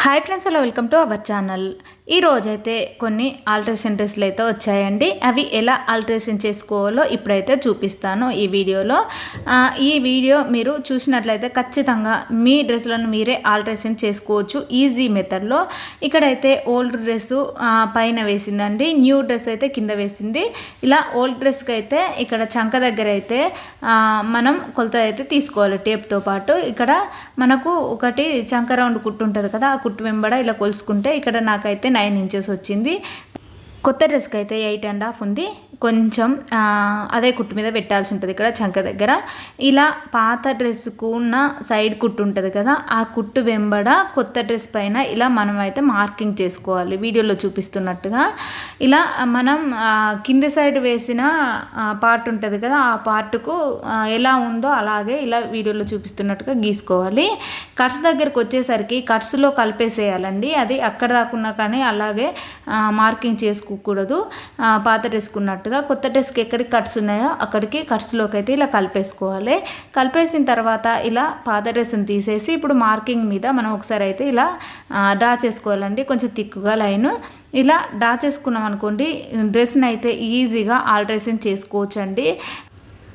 Hi friends hello welcome to our channel ఈ రోజైతే కొన్ని ఆల్ట్రేషన్ డ్రెస్సులు అయితే వచ్చాయండి. అవి ఎలా ఆల్ట్రేషన్ చేసుకోవాలో ఇప్పుడైతే చూపిస్తాను ఈ వీడియోలో. ఈ వీడియో మీరు చూసినట్లయితే ఖచ్చితంగా మీ డ్రెస్సులను మీరే ఆల్ట్రేషన్ చేసుకోవచ్చు ఈజీ మెథడ్లో. ఇక్కడైతే ఓల్డ్ డ్రెస్సు పైన వేసిందండి. న్యూ డ్రెస్ అయితే కింద వేసింది. ఇలా ఓల్డ్ డ్రెస్కి అయితే ఇక్కడ చంక దగ్గర అయితే మనం కొలత అయితే తీసుకోవాలి టేప్తో పాటు. ఇక్కడ మనకు ఒకటి చంక రౌండ్ కుట్టు ఉంటుంది కదా ఆ కుట్టు వెంబడ ఇలా కొలుసుకుంటే ఇక్కడ నాకైతే నైన్ ఇంచెస్ వచ్చింది. కొత్త డ్రెస్కి అయితే ఎయిట్ అండ్ హాఫ్ ఉంది. కొంచెం అదే కుట్టు మీద పెట్టాల్సి ఉంటుంది ఇక్కడ చంక దగ్గర. ఇలా పాత డ్రెస్కు ఉన్న సైడ్ కుట్టు ఉంటుంది కదా ఆ కుట్టు వెంబడ కొత్త డ్రెస్ పైన ఇలా మనం అయితే మార్కింగ్ చేసుకోవాలి. వీడియోలో చూపిస్తున్నట్టుగా. ఇలా మనం కింద కింది సైడ్ వేసిన పార్ట్ ఉంటుంది కదా ఆ పార్ట్కు ఎలా ఉందో అలాగే ఇలా వీడియోలో చూపిస్తున్నట్టుగా గీసుకోవాలి. కట్స్ దగ్గరకు వచ్చేసరికి కట్స్లో కలిపేసేయాలండి. అది అక్కడ దాకున్నా కానీ అలాగే మార్కింగ్ చేసుకోకూడదు. పాత డ్రెస్కున్నట్టు ఉన్నట్టుగా కొత్త డ్రెస్కి ఎక్కడికి కట్స్ ఉన్నాయో అక్కడికి కట్స్లోకి అయితే ఇలా కలిపేసుకోవాలి. కలిపేసిన తర్వాత ఇలా పాత డ్రెస్ని తీసేసి ఇప్పుడు మార్కింగ్ మీద మనం ఒకసారి అయితే ఇలా డ్రా చేసుకోవాలండి. కొంచెం తిక్కుగా లైన్. ఇలా డ్రా చేసుకున్నాం అనుకోండి డ్రెస్ని అయితే ఈజీగా ఆల్ట్రేషన్ చేసుకోవచ్చండి.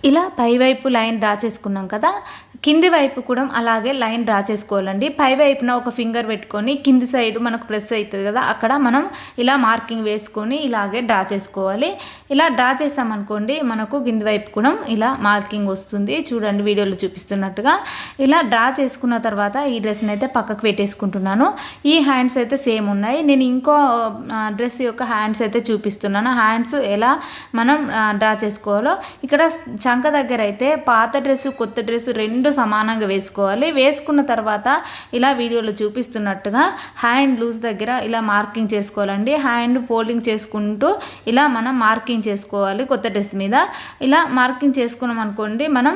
ఇలా పైవైపు లైన్ డ్రా చేసుకున్నాం కదా కింది వైపు కూడా అలాగే లైన్ డ్రా చేసుకోవాలండి. పై వైపున ఒక ఫింగర్ పెట్టుకొని కింది సైడ్ మనకు ప్రెస్ అవుతుంది కదా అక్కడ మనం ఇలా మార్కింగ్ వేసుకొని ఇలాగే డ్రా చేసుకోవాలి. ఇలా డ్రా చేస్తామనుకోండి మనకు కింది వైపు కూడా ఇలా మార్కింగ్ వస్తుంది. చూడండి వీడియోలో చూపిస్తున్నట్టుగా. ఇలా డ్రా చేసుకున్న తర్వాత ఈ డ్రెస్ని అయితే పక్కకు పెట్టేసుకుంటున్నాను. ఈ హ్యాండ్స్ అయితే సేమ్ ఉన్నాయి. నేను ఇంకో డ్రెస్ యొక్క హ్యాండ్స్ అయితే చూపిస్తున్నాను. హ్యాండ్స్ ఎలా మనం డ్రా చేసుకోవాలో. ఇక్కడ చంక దగ్గర అయితే పాత డ్రెస్సు కొత్త డ్రెస్సు రెండు సమానంగా వేసుకోవాలి. వేసుకున్న తర్వాత ఇలా వీడియోలో చూపిస్తున్నట్టుగా హ్యాండ్ లూజ్ దగ్గర ఇలా మార్కింగ్ చేసుకోవాలండి. హ్యాండ్ ఫోల్డింగ్ చేసుకుంటూ ఇలా మనం మార్కింగ్ చేసుకోవాలి కొత్త డ్రెస్ మీద. ఇలా మార్కింగ్ చేసుకున్నాం అనుకోండి మనం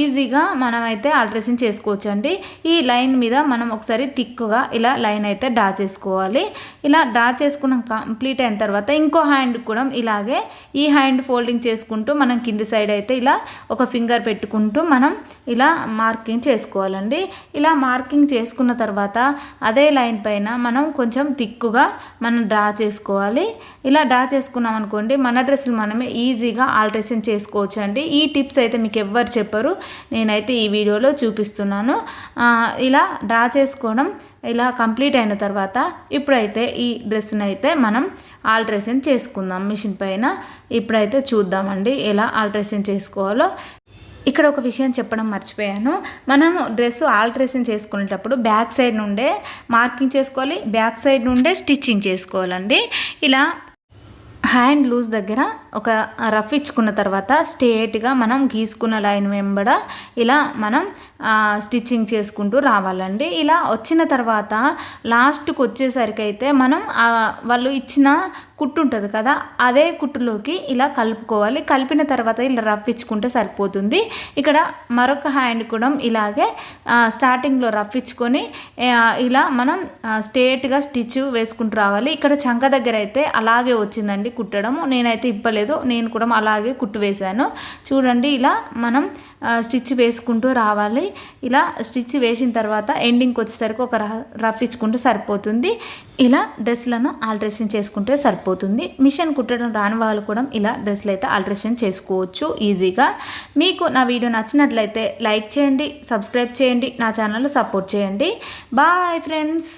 ఈజీగా మనమైతే అయితే ఆల్ట్రేషన్ చేసుకోవచ్చు అండి ఈ లైన్ మీద మనం ఒకసారి థిక్గా ఇలా లైన్ అయితే డ్రా చేసుకోవాలి. ఇలా డ్రా చేసుకున్నాం కంప్లీట్ అయిన తర్వాత ఇంకో హ్యాండ్ కూడా ఇలాగే ఈ హ్యాండ్ ఫోల్డింగ్ చేసుకుంటూ మనం కింది సైడ్ అయితే ఇలా ఒక ఫింగర్ పెట్టుకుంటూ మనం ఇలా మార్కింగ్ చేసుకోవాలండి. ఇలా మార్కింగ్ చేసుకున్న తర్వాత అదే లైన్ పైన మనం కొంచెం తిక్కుగా మనం డ్రా చేసుకోవాలి. ఇలా డ్రా చేసుకున్నాం అనుకోండి మన డ్రెస్సులు మనమే ఈజీగా ఆల్ట్రేషన్ చేసుకోవచ్చు అండి ఈ టిప్స్ అయితే మీకు ఎవ్వరు చెప్పరు. నేనైతే ఈ వీడియోలో చూపిస్తున్నాను. ఇలా డ్రా చేసుకోవడం ఇలా కంప్లీట్ అయిన తర్వాత ఇప్పుడైతే ఈ డ్రెస్ని అయితే మనం ఆల్ట్రేషన్ చేసుకుందాం. మిషన్ పైన ఇప్పుడైతే చూద్దామండి ఎలా ఆల్ట్రేషన్ చేసుకోవాలో. ఇక్కడ ఒక విషయం చెప్పడం మర్చిపోయాను. మనం డ్రెస్ ఆల్ట్రేషన్ చేసుకునేటప్పుడు బ్యాక్ సైడ్ నుండే మార్కింగ్ చేసుకోవాలి బ్యాక్ సైడ్ నుండే స్టిచ్చింగ్ చేసుకోవాలండి. ఇలా హ్యాండ్ లూజ్ దగ్గర ఒక రఫ్ ఇచ్చుకున్న తర్వాత స్ట్రేట్గా మనం గీసుకున్న లైన్ వెంబడ ఇలా మనం స్టిచ్చింగ్ చేసుకుంటూ రావాలండి. ఇలా వచ్చిన తర్వాత లాస్ట్కి వచ్చేసరికి అయితే మనం వాళ్ళు ఇచ్చిన కుట్టు ఉంటుంది కదా అదే కుట్టులోకి ఇలా కలుపుకోవాలి. కలిపిన తర్వాత ఇలా రఫ్ ఇచ్చుకుంటే సరిపోతుంది. ఇక్కడ మరొక హ్యాండ్ కూడా ఇలాగే స్టార్టింగ్లో రఫ్ ఇచ్చుకొని ఇలా మనం స్ట్రేట్గా స్టిచ్ వేసుకుంటూ రావాలి. ఇక్కడ చంక దగ్గర అయితే అలాగే వచ్చిందండి కుట్టడం నేనైతే ఇప్పలేదు నేను కూడా అలాగే కుట్టు వేశాను. చూడండి ఇలా మనం స్టిచ్ వేసుకుంటూ రావాలి. ఇలా స్టిచ్ వేసిన తర్వాత ఎండింగ్కి వచ్చేసరికి ఒక రఫ్ ఇచ్చుకుంటే సరిపోతుంది. ఇలా డ్రెస్లను ఆల్ట్రేషన్ చేసుకుంటే సరిపోతుంది. మిషన్ కుట్టడం రాని వాళ్ళు కూడా ఇలా డ్రెస్లు అయితే ఆల్ట్రేషన్ చేసుకోవచ్చు ఈజీగా. మీకు నా వీడియో నచ్చినట్లయితే లైక్ చేయండి సబ్స్క్రైబ్ చేయండి నా ఛానల్ సపోర్ట్ చేయండి. Bye friends!